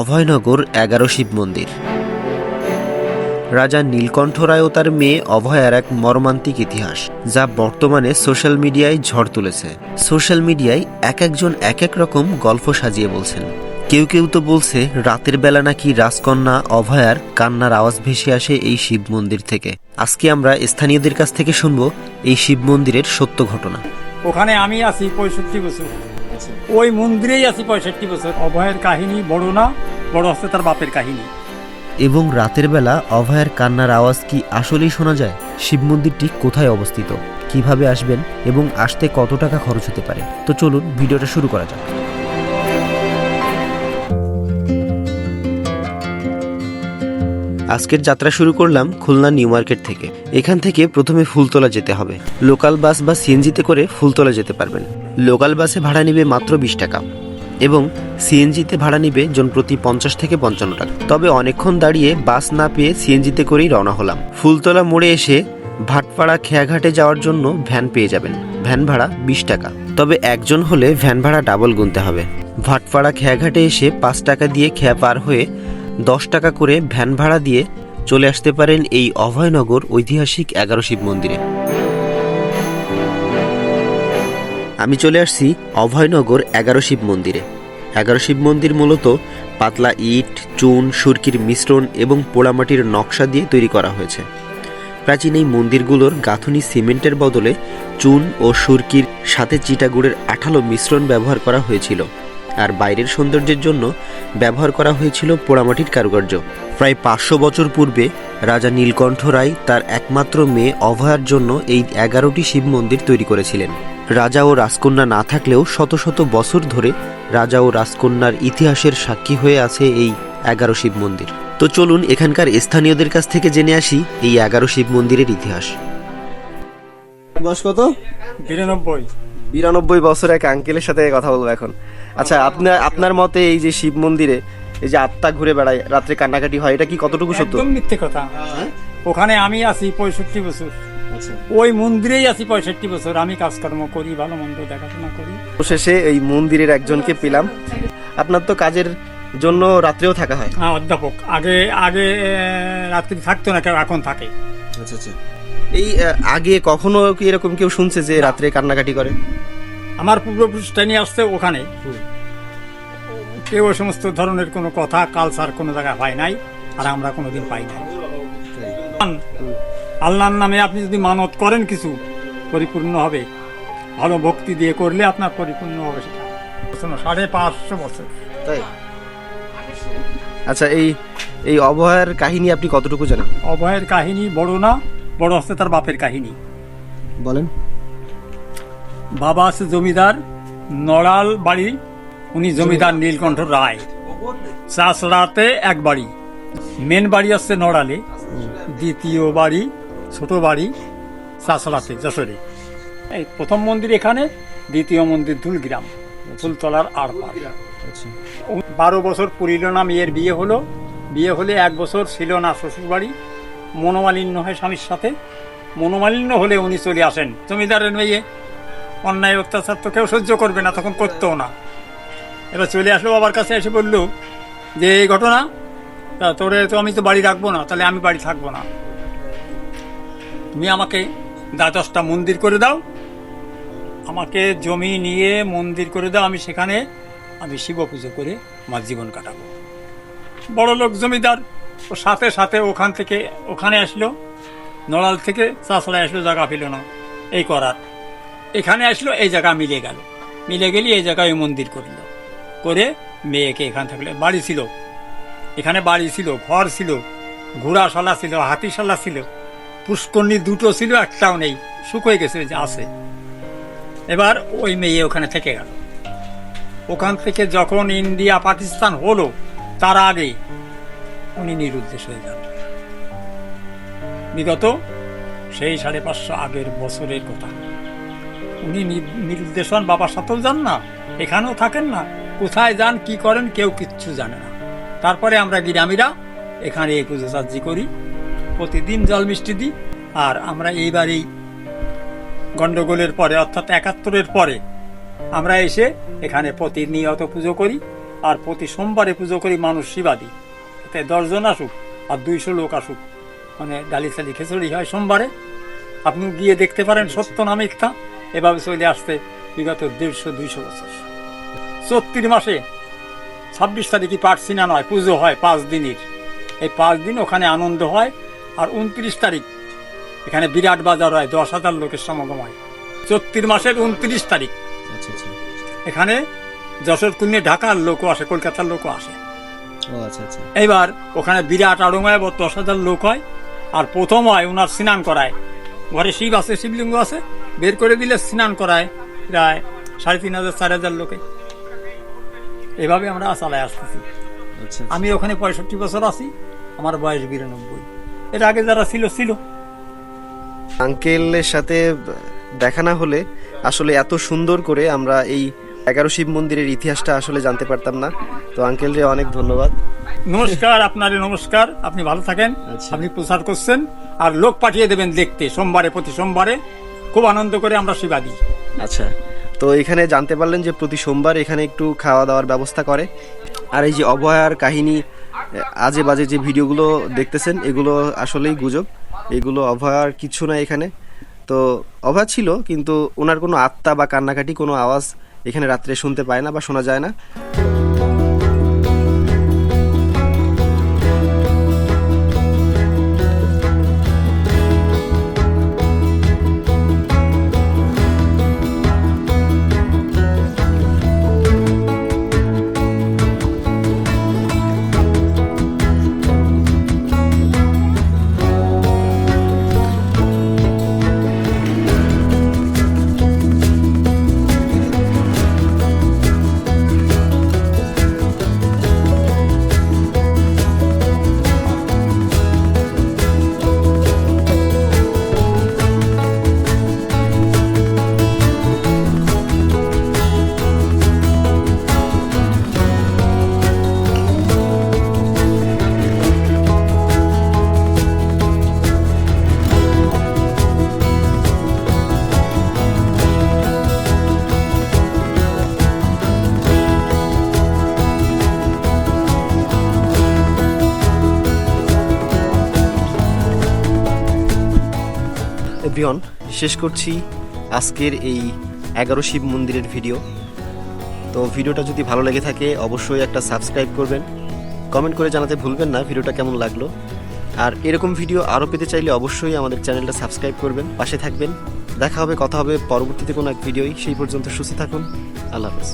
অভয়নগর এগারো শিব মন্দির। রাজা নীলকণ্ঠ রায় ও তার মেয়ে অভয়ার এক মর্মান্তিক ইতিহাস, যা বর্তমানে সোশ্যাল মিডিয়ায় ঝড় তুলেছে। সোশ্যাল মিডিয়ায় এক একজন এক এক রকম গল্প সাজিয়ে বলছেন। কেউ কেউ তো বলছে, রাতের বেলা নাকি রাজকন্যা অভয়ার কান্নার আওয়াজ ভেসে আসে এই শিব মন্দির থেকে। আজকে আমরা স্থানীয়দের কাছ থেকে শুনব এই শিব মন্দিরের সত্য ঘটনা। ওখানে আমি আছি, পঁয়ষট্টি বছর। ওই মন্দিরেই আছি পঁয়ষট্টি বছর। অভয়ের কাহিনী বড় না বড় হচ্ছে তার বাপের কাহিনী। এবং রাতের বেলা অভয়ের কান্নার আওয়াজ কি আসলেই শোনা যায়? শিব মন্দিরটি কোথায় অবস্থিত? কীভাবে আসবেন এবং আসতে কত টাকা খরচ হতে পারে? তো চলুন ভিডিওটা শুরু করা যাক। আজকের যাত্রা শুরু করলাম খুলনা নিউ মার্কেট থেকে। এখান থেকে প্রথমে ফুলতলা যেতে হবে। লোকাল বাস বা সিএনজিতে করে ফুলতলা যেতে পারবেন। লোকাল বাসে ভাড়া নেবে মাত্র বিশ টাকা এবং সিএনজিতে ভাড়া নিবে জন প্রতি পঞ্চাশ থেকে পঞ্চান্ন টাকা। তবে অনেকক্ষণ দাঁড়িয়ে বাস না পেয়ে সিএনজিতে করেই রওনা হলাম। ফুলতলা মোড়ে এসে ভাটপাড়া খেয়াঘাটে যাওয়ার জন্য ভ্যান পেয়ে যাবেন। ভ্যান ভাড়া বিশ টাকা। তবে একজন হলে ভ্যান ভাড়া ডাবল গুনতে হবে। ভাটপাড়া খেয়াঘাটে এসে পাঁচ টাকা দিয়ে খেয়া পার হয়ে দশ টাকা করে ভ্যান ভাড়া দিয়ে চলে আসতে পারেন এই অভয়নগর ঐতিহাসিক এগারো শিব মন্দিরে। আমি চলে আসছি অভয়নগর এগারো শিব মন্দিরে। এগারো শিব মন্দির মূলত পাতলা ইট, চুন, সুরকির মিশ্রণ এবং পোড়ামাটির নকশা দিয়ে তৈরি করা হয়েছে। প্রাচীন এই মন্দিরগুলোর গাঁথুনি সিমেন্টের বদলে চুন ও সুরকির সাথে চিটাগুড়ের আঠালো মিশ্রণ ব্যবহার করা হয়েছিল। আর বাইরের সৌন্দর্যের জন্য ব্যবহার করা হয়েছিল পোড়ামাটির কারুকার্য। প্রায় পাঁচশো বছর পূর্বে রাজা নীলকণ্ঠ রায় তার একমাত্র মেয়ে অভয়ার জন্য এই এগারোটি শিব মন্দির তৈরি করেছিলেন। রাজা ও রাজকন্যা না থাকলেও শত শত বছর ধরে রাজা ও রাজকন্যার ইতিহাসের সাক্ষী হয়ে আছে এই এগারো শিব মন্দির। তো চলুন এখানকার স্থানীয়দের কাছ থেকে জেনে আসি এই এগারো শিব মন্দিরের ইতিহাস। বয়স কত? বিরানব্বই। বিরানব্বই বছর এক আঙ্কেলের সাথে কথা বলব এখন। আচ্ছা আপনার আপনার মতে এই যে শিব মন্দিরে এই যে আত্মা ঘুরে বেড়ায় রাত্রে কান্নাকাটি হয় এটা কি কতটুকু সত্য? মিথ্যে কথা। ওখানে আমি আছি পঁয়ষট্টি বছর। ওই মন্দিরেই আছি পঁয়ষট্টি বছর। আমি কাজকর্ম করি ভালো মন্দ দেখাশোনা করি। শেষে এই মন্দিরের একজনকে পেলাম। আপনার তো কাজের জন্য রাত্রেও থাকা হয়। হ্যাঁ অধ্যাপক। আগে আগে রাত্রি থাকতো না কেউ এখন থাকে। আচ্ছা আচ্ছা। এই আগে কখনো কি এরকম কেউ শুনছে যে রাত্রে কান্নাকাটি করে? আমার পূর্বপুরুষটা নিয়ে আসছে ওখানে। কেউ ওই সমস্ত ধরনের কোনো কথা কালচার কোনো জায়গায় পাই নাই আর আমরা কোনোদিন পাই নাই। আল্লাহর নামে আপনি যদি মানত করেন কিছু পরিপূর্ণ হবে। ভালো ভক্তি দিয়ে করলে আপনার পরিপূর্ণ হবে সেটা। শোনো, সাড়ে পাঁচশো বছর। তাই? আচ্ছা এই এই অভয়ার কাহিনী আপনি কতটুকু জানেন? অভয়ের কাহিনী বড় না বড় হচ্ছে তার বাপের কাহিনী। বলেন। বাবা আছে জমিদার নড়াল বাড়ি উনি জমিদার নীলকণ্ঠ রায়। চাষড়াতে এক বাড়ি। মেন বাড়ি আছে নড়ালে দ্বিতীয় বাড়ি ছোট বাড়ি চাষড়াতে যশোরে। এই প্রথম মন্দির এখানে দ্বিতীয় মন্দির দুলগ্রাম ফুলতলার আর বারো বছর পুরিল না মেয়ের বিয়ে হলো। বিয়ে হলে এক বছর ছিল না শ্বশুর বাড়ি মনোমালিন্য হয় স্বামীর সাথে। মনোমালিন্য হলে উনি চলে আসেন। জমিদারের মেয়ে। অন্যায় অত্যাচার তো কেউ সহ্য করবে না তখন করতেও না। এবার চলে আসলো বাবার কাছে এসে বলল যে এই ঘটনা তা তোরে তো আমি তো বাড়ি রাখব না তাহলে আমি বাড়ি থাকব না। তুমি আমাকে দা দশটা মন্দির করে দাও। আমাকে জমি নিয়ে মন্দির করে দাও, আমি সেখানে আমি শিব পুজো করে আমার জীবন কাটাবো। বড় লোক জমিদার, ও সাথে সাথে ওখান থেকে, ওখানে আসলো, নড়াল থেকে চাষড়া আসলো, জায়গা পেল না, এই করার। এখানে আসলো, এই জায়গা মিলে গেল। মিলে গেলে, এই জায়গায় মন্দির করল। করে মেয়েকে এখান থাকলে বাড়ি ছিল। এখানে বাড়ি ছিল, ঘর ছিল, ঘোড়াশালা ছিল, হাতিশালা ছিল। পুষ্করণী দুটো ছিল, একটাও নেই। শুকিয়ে গেছে যে আছে। এবার ওই মেয়ে ওখানে থেকে গেল। ওখান থেকে যখন ইন্ডিয়া, পাকিস্তান হলো, তার আগে উনি নিরুদ্দেশ হয়ে যান। বিগত সেই সাড়ে পাঁচশো আগের বছরের কথা। উনি নিরুদ্দেশ হন বাবার সাথেও যান না, এখানেও থাকেন না। কোথায় যান, কি করেন, কেউ কিচ্ছু জানে না। তারপরে আমরা গ্রামীরা এখানে এই পুজো সাজ্জি করি। প্রতিদিন জল মিষ্টি দিই আর আমরা এইবার এই গন্ডগোলের পরে অর্থাৎ একাত্তরের পরে আমরা এসে এখানে প্রতিনিয়ত পুজো করি আর প্রতি সোমবারে পুজো করি মানুষ শিবাদি এতে দশজন আসুক আর দুইশো লোক আসুক। মানে ডালি চালি খিচুড়ি হয় সোমবারে। আপনি গিয়ে দেখতে পারেন সত্য না মিথ্যা এভাবে চলে আসতে বিগত দেড়শো দুইশো বছর। চত্রিশ মাসে ছাব্বিশ তারিখে পাঠ সিনা নয় পুজো হয় পাঁচ দিনের। এই পাঁচ দিন ওখানে আনন্দ হয় আর উনত্রিশ তারিখ। এখানে বিরাট বাজার হয় দশ হাজার লোকের সমাগম হয়। চত্রিশ মাসের উনত্রিশ তারিখ। আচ্ছা আচ্ছা। এখানে যশোর কুন্যে ঢাকার লোকও আসে কলকাতার লোকও আসে। আচ্ছা এইবার ওখানে বিরাট আড়ঙ্গায় দশ হাজার লোক হয় আর প্রথম হয় ওনার স্নান করায়। ঘরে শিব আছে শিবলিঙ্গ আছে বের করে দিলে স্নান করায় প্রায় সাড়ে তিন হাজার চার হাজার লোকে। এভাবে আমরা চালায় আসতেছি। আমি ওখানে পঁয়ষট্টি বছর আছি আমার বয়স বিরানব্বই। এর আগে যারা ছিল ছিল। আঙ্কেলের সাথে দেখা না হলে আসলে এত সুন্দর করে আমরা এই এগারো শিব মন্দিরের ইতিহাসটা আসলে জানতে পারতাম না। তো আঙ্কেল রে অনেক ধন্যবাদ। নমস্কার আপনারে নমস্কার। আপনি ভালো থাকেন আচ্ছা। আপনি প্রচার করছেন আর লোক পাঠিয়ে দেবেন দেখতে সোমবারে প্রতি সোমবারে। খুব আনন্দ করে আমরা সেবা দিই আচ্ছা তো এখানে জানতে পারলেন যে প্রতি সোমবার এখানে একটু খাওয়া দাওয়ার ব্যবস্থা করে। আর এই যে অভয়ার কাহিনী আজে বাজে যে ভিডিওগুলো দেখতেছেন, এগুলো আসলেই গুজব। এগুলো অভয়ার কিছু না এখানে। তো অভয়া ছিল, কিন্তু ওনার কোনো আত্মা বা কান্নাকাটি, কোনো আওয়াজ এখানে রাত্রে শুনতে পায় না বা শোনা যায় না। এভরিওয়ান শেষ করছি আজকের এই এগারো শিব মন্দিরের ভিডিও। তো ভিডিওটা যদি ভালো লেগে থাকে, অবশ্যই একটা সাবস্ক্রাইব করবেন। কমেন্ট করে জানাতে ভুলবেন না ভিডিওটা কেমন লাগল। আর এরকম ভিডিও আরও পেতে চাইলে অবশ্যই আমাদের চ্যানেলটা সাবস্ক্রাইব করবেন, পাশে থাকবেন। দেখা হবে, কথা হবে পরবর্তীতে কোনো এক ভিডিওই। সেই পর্যন্ত সুস্থ থাকুন। আল্লাহ হাফেজ।